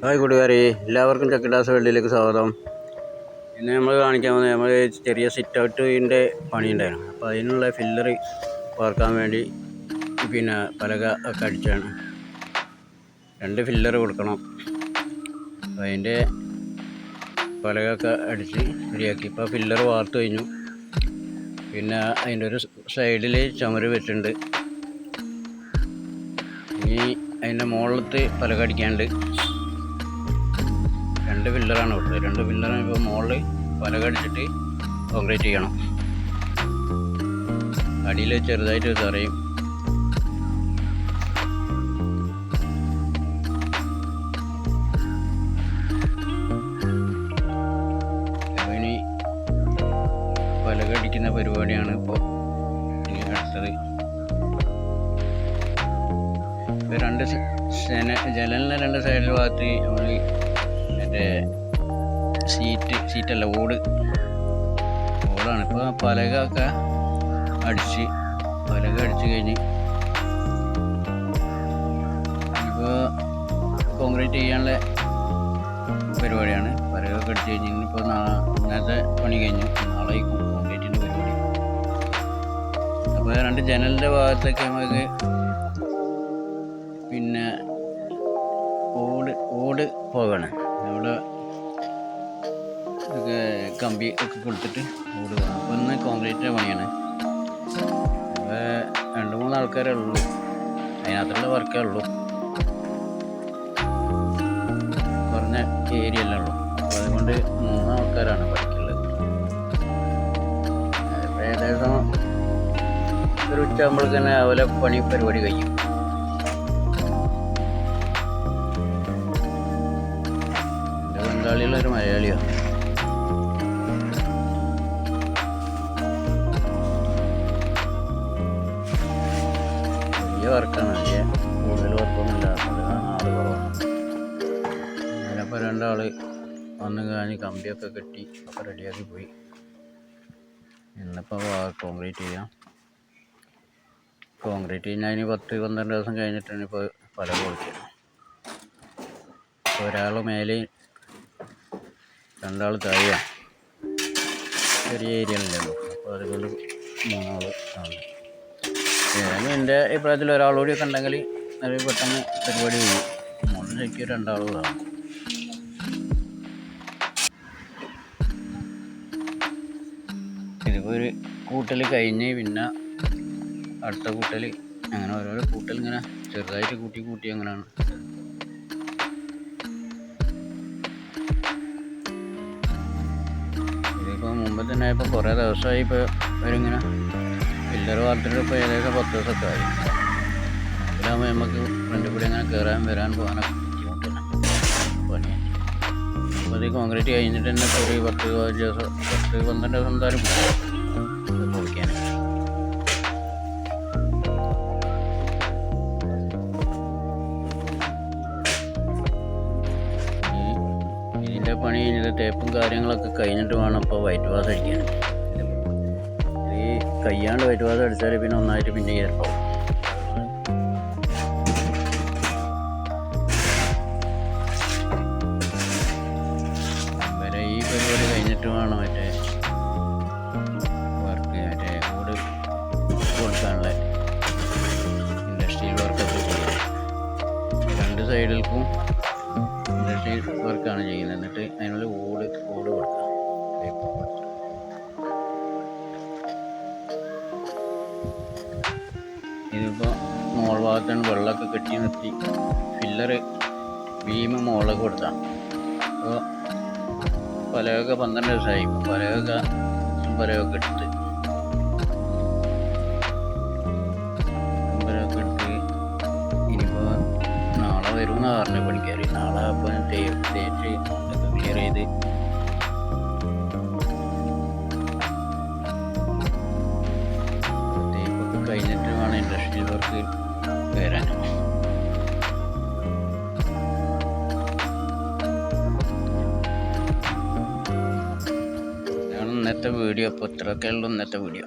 Hi കൂട്ടുകാരെ എല്ലാവർക്കും ചക്കിടാസ് വേൾഡിലേക്ക് സ്വാഗതം. ഇന്ന് നമ്മൾ കാണിക്കാൻ പോകുന്നത് നമ്മൾ ചെറിയ സിറ്റ് ഔട്ടിന്റെ പണി ഉണ്ടായിരുന്നു അപ്പോൾ അതിനുള്ള ഫില്ലറി വാർക്കാൻ വേണ്ടി പിന്നെ പലക ഒക്കെ അടിച്ചാണ്. രണ്ട് ഫില്ലർ കൊടുക്കണം. അതിന്റെ പലകൊക്കെ അടിച്ച് റെഡിയാക്കി ഇപ്പോൾ ഫില്ലർ വാർത്ത് കഴിഞ്ഞു. പിന്നെ അതിന്റെ ഒരു സൈഡിൽ ചുമര് വെച്ചിട്ടുണ്ട്. ഇനി അതിന്റെ മുകളിലത്തെ പലക അടിക്കാണ്ട് രണ്ട് പില്ലറാണ് ഉള്ളത് രണ്ട് പില്ലറാണ് ഇപ്പോൾ മുകളിൽ വല അടിച്ചിട്ട് കോൺക്രീറ്റ് ചെയ്യണം. അടിയിൽ ചെറുതായിട്ട് തറയും. ഇനി പരിപാടിയാണ് ഇപ്പോൾ ഇനി അടുത്തത്. രണ്ട് ജനലിന്റെ രണ്ട് സൈഡിൽ ഭാഗത്ത് നമ്മൾ മറ്റേ സീറ്റ് സീറ്റല്ല ഓട് ഓടാണ് ഇപ്പോൾ പലക ഒക്കെ അടിച്ച് പലക അടിച്ച് കഴിഞ്ഞ്. ഇപ്പോൾ കോൺക്രീറ്റ് ചെയ്യാനുള്ള പരിപാടിയാണ്. പലകൊക്കെ അടിച്ച് കഴിഞ്ഞ് ഇന്നിപ്പോൾ ഇന്നത്തെ പണി കഴിഞ്ഞു നാളെ കോൺക്രീറ്റിന്റെ പരിപാടി. അപ്പോൾ രണ്ട് ജനലിന്റെ ഭാഗത്തൊക്കെ നമുക്ക് പിന്നെ ഓട് ഓട് പോകണം നമ്മൾ കമ്പി ഒക്കെ കൊടുത്തിട്ട് ഓടുക അപ്പോൾ ഇന്ന് കോൺക്രീറ്റ് പണിയാണ്. രണ്ട് മൂന്ന് ആൾക്കാരേ ഉള്ളൂ. അതിനകത്തുള്ള വർക്കേ ഉള്ളൂ. കുറഞ്ഞ ഏരിയ അല്ലേ ഉള്ളൂ. അപ്പോൾ അതുകൊണ്ട് മൂന്ന് ആൾക്കാരാണ് പഠിക്കുള്ളത് ഏകദേശം ഒരു ഉച്ച ആകുമ്പോഴേക്ക് തന്നെ അവലെ പണി പരിപാടി കഴിയും. എന്റെ ഒരു മലയാളിയാണ് വലിയ വർക്കാണ്. വലിയ കൂടുതൽ വർക്കൊന്നുമില്ല. ആൾ കുറവാണ്. അതിനപ്പോൾ കമ്പിയൊക്കെ കെട്ടി ഒക്കെ റെഡിയാക്കി പോയി. ഇന്നിപ്പോൾ കോൺക്രീറ്റ് ചെയ്യാം. കോൺക്രീറ്റ് കഴിഞ്ഞാൽ ഇനി പത്ത് പന്ത്രണ്ട് ദിവസം കഴിഞ്ഞിട്ടാണ് ഇപ്പോൾ പല പൊളിക്കുന്നത് ഒരാൾ മേലെ രണ്ടാൾ താഴെയാണ് ചെറിയ ഏരിയ അപ്പോൾ അതുകൊണ്ട് മൂന്നാൾ ആണ് ഏതായാലും എന്റെ അഭിപ്രായത്തിൽ ഒരാളോടെയൊക്കെ ഉണ്ടെങ്കിൽ നല്ല പെട്ടെന്ന് പരിപാടി ചെയ്യും. മൂന്ന് ശരിക്കും രണ്ടാളുകളാണ് ഇതിപ്പോൾ ഒരു കൂട്ടൽ കഴിഞ്ഞ് പിന്നെ അടുത്ത കൂട്ടൽ അങ്ങനെ ഓരോരോ കൂട്ടൽ ഇങ്ങനെ ചെറുതായിട്ട് കൂട്ടി കൂട്ടി അങ്ങനെയാണ്. തന്നെ ഇപ്പോൾ കുറേ ദിവസമായി ഇപ്പോൾ അവരിങ്ങനെ പില്ലർ വാർത്തിട്ട് ഇപ്പോൾ ഏകദേശം പത്ത് ദിവസമൊക്കെ ആയി. അതിലാകുമ്പോൾ നമുക്ക് ഫ്രണ്ടിൽ കൂടി അങ്ങനെ കയറാൻ വരാൻ പോകാനൊക്കെ ബുദ്ധിമുട്ടാണ്. പണിയാണ് അപ്പോൾ ഇത് കോൺക്രീറ്റ് കഴിഞ്ഞിട്ട് തന്നെ ഇപ്പോൾ ഒരു പത്ത് പതിനഞ്ച് ദിവസം പത്ത് പന്ത്രണ്ട് ദിവസം എന്തായാലും തേപ്പും കാര്യങ്ങളൊക്കെ കഴിഞ്ഞിട്ട് വേണം ഇപ്പോൾ വൈറ്റ് വാസ് അടിക്കാൻ. ഈ കയ്യാണ്ട് വൈറ്റ് വാസ് അടിച്ചാൽ പിന്നെ ഒന്നായിട്ട് പിന്നെ ചിലപ്പോൾ വരെ സൈഡിൽക്കും ഇൻഡസ്ട്രിയൽ വർക്കാണ് ചെയ്യുന്നത്. എന്നിട്ട് അതിനുള്ള ഓട് ഓട് കൊടുക്കുക. ഇതിപ്പോൾ മോൾ ഭാഗത്താണ് വെള്ളമൊക്കെ കെട്ടി നിർത്തി. ഫില്ലറ് ഭീമ മോളൊക്കെ കൊടുത്താണ് അപ്പോൾ പലയൊക്കെ പന്ത്രണ്ട് ദിവസമായി. പലയൊക്കെ പലയൊക്കെ എടുത്ത് നാളെ വരുമെന്ന് കയറി നാളെ അപ്പൊ തേച്ച് ക്ലിയർ ചെയ്ത്. കഴിഞ്ഞിട്ട് വേണം ഇൻഡസ്ട്രിയൽ വർക്ക് വരാൻ ഇന്നത്തെ വീഡിയോ അപ്പോൾ ഇത്രയൊക്കെ ഉള്ളൂ ഇന്നത്തെ വീഡിയോ